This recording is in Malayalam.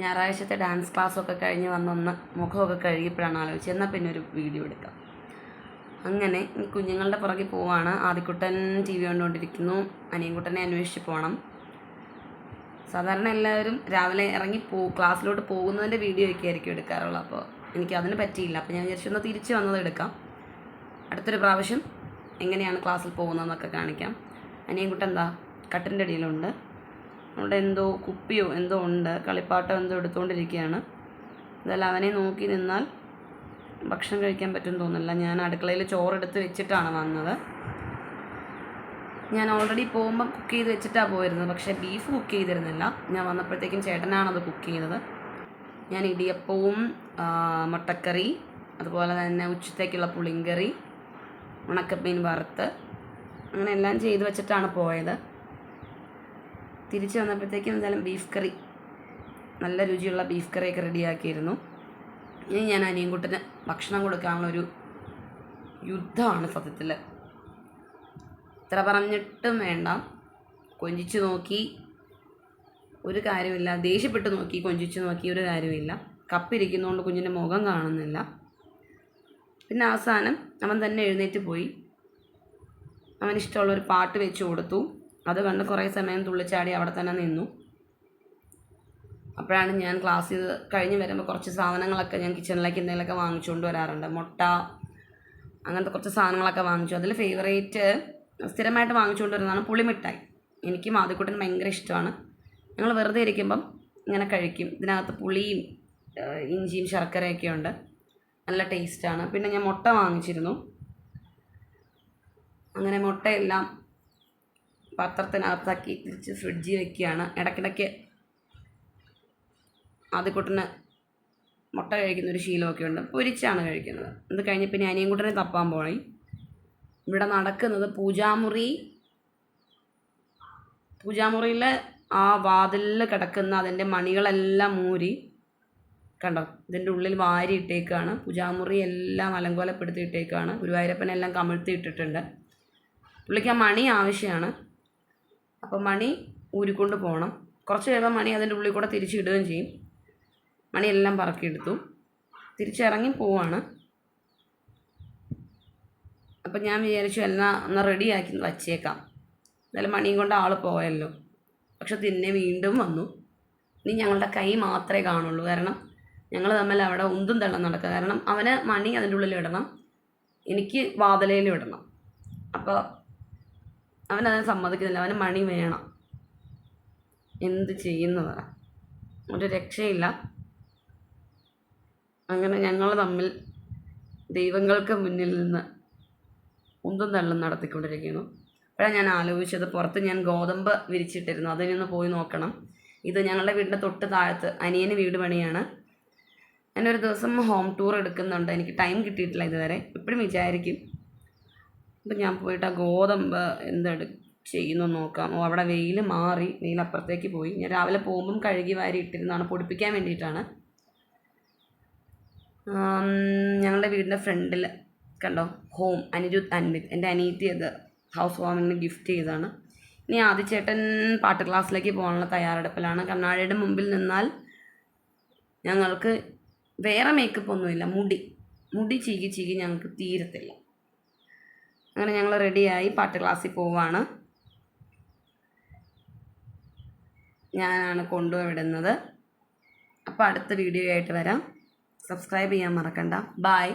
ഞായറാഴ്ചത്തെ ഡാൻസ് ക്ലാസ്സൊക്കെ കഴിഞ്ഞ് വന്നൊന്ന് മുഖമൊക്കെ കഴുകിയപ്പോഴാണ് ആലോചിച്ചത്. എന്നാൽ പിന്നെ ഒരു വീഡിയോ എടുക്കാം. അങ്ങനെ ഈ കുഞ്ഞുങ്ങളുടെ പുറകെ പോവാണ്. Adikuttan T V കണ്ടുകൊണ്ടിരിക്കുന്നു. അനിയൻകുട്ടനെ അന്വേഷിച്ച് പോകണം സാധാരണ എല്ലാവരും രാവിലെ ഇറങ്ങി പോ ക്ലാസ്സിലോട്ട് പോകുന്നതിന്റെ വീഡിയോ ഒക്കെ ആയിരിക്കും എടുക്കാറുള്ളത്. അപ്പോൾ എനിക്ക് അതിന് പറ്റിയില്ല. അപ്പോൾ ഞാൻ വിചാരിച്ചു ഒന്ന് തിരിച്ച് വന്നത് എടുക്കാം. അടുത്തൊരു പ്രാവശ്യം എങ്ങനെയാണ് ക്ലാസ്സിൽ പോകുന്നതെന്നൊക്കെ കാണിക്കാം. അനിയൻകുട്ടൻ എന്താ? കട്ടിന്റെ അടിയിലുണ്ട്. അവിടെ എന്തോ കുപ്പിയോ എന്തോ ഉണ്ട് കളിപ്പാട്ടം എന്തോ എടുത്തുകൊണ്ടിരിക്കുകയാണ് ഇതെല്ലാം അവനെ നോക്കി നിന്നാൽ ഭക്ഷണം കഴിക്കാൻ പറ്റും തോന്നില്ല ഞാൻ അടുക്കളയിൽ ചോറെടുത്ത് വെച്ചിട്ടാണ് വന്നത്. ഞാൻ ഓൾറെഡി പോകുമ്പോൾ കുക്ക് ചെയ്ത് വെച്ചിട്ടാണ് പോയിരുന്നത്. പക്ഷേ ബീഫ് കുക്ക് ചെയ്തിരുന്നില്ല. ഞാൻ വന്നപ്പോഴത്തേക്കും ചേട്ടനാണത് കുക്ക് ചെയ്തത്. ഞാൻ ഇടിയപ്പവും മുട്ടക്കറി അതുപോലെ തന്നെ ഉച്ചത്തേക്കുള്ള പുളിങ്കറി ഉണക്കമീൻ വറുത്ത് അങ്ങനെ എല്ലാം ചെയ്തു വെച്ചിട്ടാണ് പോയത്. തിരിച്ച് വന്നപ്പോഴത്തേക്കും എന്തായാലും ബീഫ് കറി നല്ല രുചിയുള്ള ബീഫ് കറിയൊക്കെ റെഡിയാക്കിയിരുന്നു. ഇനി ഞാൻ അനിയൻകുട്ടന് ഭക്ഷണം കൊടുക്കാനുള്ളൊരു യുദ്ധമാണ് സത്യത്തിൽ ഇത്ര പറഞ്ഞിട്ടും വേണ്ട. കൊഞ്ചിച്ച് നോക്കി ഒരു കാര്യമില്ല. ദേഷ്യപ്പെട്ട് നോക്കി കൊഞ്ചിച്ച് നോക്കി ഒരു കാര്യമില്ല. കപ്പിരിക്കുന്നതുകൊണ്ട് കുഞ്ഞിന്റെ മുഖം കാണുന്നില്ല. പിന്നെ അവസാനം അവൻ തന്നെ എഴുന്നേറ്റ് പോയി. അവനിഷ്ടമുള്ളൊരു ഒരു പാട്ട് വെച്ച് കൊടുത്തു. അത് കണ്ട് കുറേ സമയം തുള്ളിച്ചാടി അവിടെ തന്നെ നിന്നു. അപ്പോഴാണ് ഞാൻ ക്ലാസ് കഴിഞ്ഞ് വരുമ്പോൾ കുറച്ച് സാധനങ്ങളൊക്കെ ഞാൻ കിച്ചണിലേക്ക് എന്തെങ്കിലുമൊക്കെ വാങ്ങിച്ചുകൊണ്ട് വരാറുണ്ട്. മുട്ട അങ്ങനത്തെ കുറച്ച് സാധനങ്ങളൊക്കെ വാങ്ങിച്ചു. അതിൽ ഫേവറേറ്റ് സ്ഥിരമായിട്ട് വാങ്ങിച്ചുകൊണ്ട് വരുന്നതാണ് പുളിമിഠായി. എനിക്കും ആദ്യക്കൂട്ടിന് ഭയങ്കര ഇഷ്ടമാണ്. ഞങ്ങൾ വെറുതെ ഇരിക്കുമ്പം ഇങ്ങനെ കഴിക്കും. ഇതിനകത്ത് പുളിയും ഇഞ്ചിയും ശർക്കരയൊക്കെ ഉണ്ട്. നല്ല ടേസ്റ്റാണ് പിന്നെ ഞാൻ മുട്ട വാങ്ങിച്ചിരുന്നു. അങ്ങനെ മുട്ടയെല്ലാം പാത്രത്തിനകത്താക്കി തിരിച്ച് ഫ്രിഡ്ജിൽ വെക്കുകയാണ്. ഇടയ്ക്കിടയ്ക്ക് ആദ്യക്കൂട്ടിന് മുട്ട കഴിക്കുന്ന ഒരു ശീലമൊക്കെ ഉണ്ട്. പൊരിച്ചാണ് കഴിക്കുന്നത്. അത് കഴിഞ്ഞ് പിന്നെ അനിയൻകുട്ടനെ തപ്പാൻ പോയി. ഇവിടെ നടക്കുന്നത് പൂജാമുറി പൂജാമുറിയിൽ ആ വാതിലിൽ കിടക്കുന്ന അതിന്റെ മണികളെല്ലാം മൂരി കണ്ടോ? ഇതിന്റെ ഉള്ളിൽ വാരി ഇട്ടേക്കാണ്. പൂജാമുറി എല്ലാം അലങ്കോലപ്പെടുത്തി ഇട്ടേക്കാണ്. ഗുരുവായൂരപ്പനെല്ലാം കമിഴ്ത്തി ഇട്ടിട്ടുണ്ട്. പുള്ളിക്ക് ആ മണി ആവശ്യമാണ്. അപ്പോൾ മണി ഊരിക്കൊണ്ട് പോകണം കുറച്ച് കഴിയുമ്പോൾ മണി അതിന്റെ ഉള്ളിൽ കൂടെ തിരിച്ചിടുകയും ചെയ്യും. മണിയെല്ലാം പറക്കിയെടുത്തു തിരിച്ചിറങ്ങി പോവാണ്. അപ്പം ഞാൻ വിചാരിച്ചു എല്ലാം ഒന്ന് റെഡിയാക്കി വച്ചേക്കാം. എന്തായാലും മണിയും കൊണ്ട് ആൾ പോയല്ലോ. പക്ഷെ തിന്നെ വീണ്ടും വന്നു. ഇനി ഞങ്ങളുടെ കൈ മാത്രമേ കാണുള്ളൂ. കാരണം ഞങ്ങൾ തമ്മിൽ അവിടെ ഉന്തും തള്ളം നടക്കുക. കാരണം അവന് മണി അതിന്റെ ഉള്ളിൽ ഇടണം. എനിക്ക് വാതിലയിലും ഇടണം. അപ്പോൾ അവനതിന് സമ്മതിക്കുന്നില്ല. അവന് മണി വേണം. എന്ത് ചെയ്യുന്നതാ? ഒരു രക്ഷയില്ല. അങ്ങനെ ഞങ്ങൾ തമ്മിൽ ദൈവങ്ങൾക്ക് മുന്നിൽ നിന്ന് ഉന്തും തള്ളും നടത്തിക്കൊണ്ടിരിക്കുന്നു. അപ്പോഴാണ് ഞാൻ ആലോചിച്ചത്. പുറത്ത് ഞാൻ ഗോതമ്പ് വിരിച്ചിട്ടിരുന്നു. അതിൽ നിന്ന് പോയി നോക്കണം. ഇത് ഞങ്ങളുടെ വീടിന്റെ തൊട്ട് താഴത്ത് അനിയന് വീട് പണിയാണ്. ഞാനൊരു ദിവസം ഹോം ടൂർ എടുക്കുന്നുണ്ട്. എനിക്ക് ടൈം കിട്ടിയിട്ടില്ല ഇതുവരെ. എപ്പോഴും വിചാരിക്കും. അപ്പം ഞാൻ പോയിട്ട് ആ ഗോതമ്പ് എന്തെടു ചെയ്യുന്നു നോക്കാം. ഓ അവിടെ വെയിൽ മാറി വെയിൽ അപ്പുറത്തേക്ക് പോയി. ഞാൻ രാവിലെ പോകുമ്പം കഴുകി വാരി ഇട്ടിരുന്നതാണ്. പൊടിപ്പിക്കാൻ വേണ്ടിയിട്ടാണ്. ഞങ്ങളുടെ വീടിന്റെ ഫ്രണ്ടിൽ കണ്ടോ ഹോം അനിരുദ്ധ് അൻവിത്. എന്റെ അനിയത്തി അത് ഹൗസ് വാമിങ്ങിന് ഗിഫ്റ്റ് ചെയ്തതാണ്. ഇനി ആദിച്ചേട്ടൻ പാട്ട് ക്ലാസ്സിലേക്ക് പോകാനുള്ള തയ്യാറെടുപ്പിലാണ്. കണ്ണാടിയുടെ മുമ്പിൽ നിന്നാൽ ഞങ്ങൾക്ക് വേറെ മേക്കപ്പ് ഒന്നുമില്ല. മുടി. മുടി ചീകി ചീകി ഞങ്ങൾക്ക് തീരത്തില്ല. അങ്ങനെ ഞങ്ങൾ റെഡിയായി പാട്ട് ക്ലാസ്സിൽ പോവാണ്. ഞാനാണ് കൊണ്ടുവിടുന്നത് അപ്പോൾ അടുത്ത വീഡിയോ ആയിട്ട് വരാം. സബ്സ്ക്രൈബ് ചെയ്യാൻ മറക്കണ്ട. ബായ്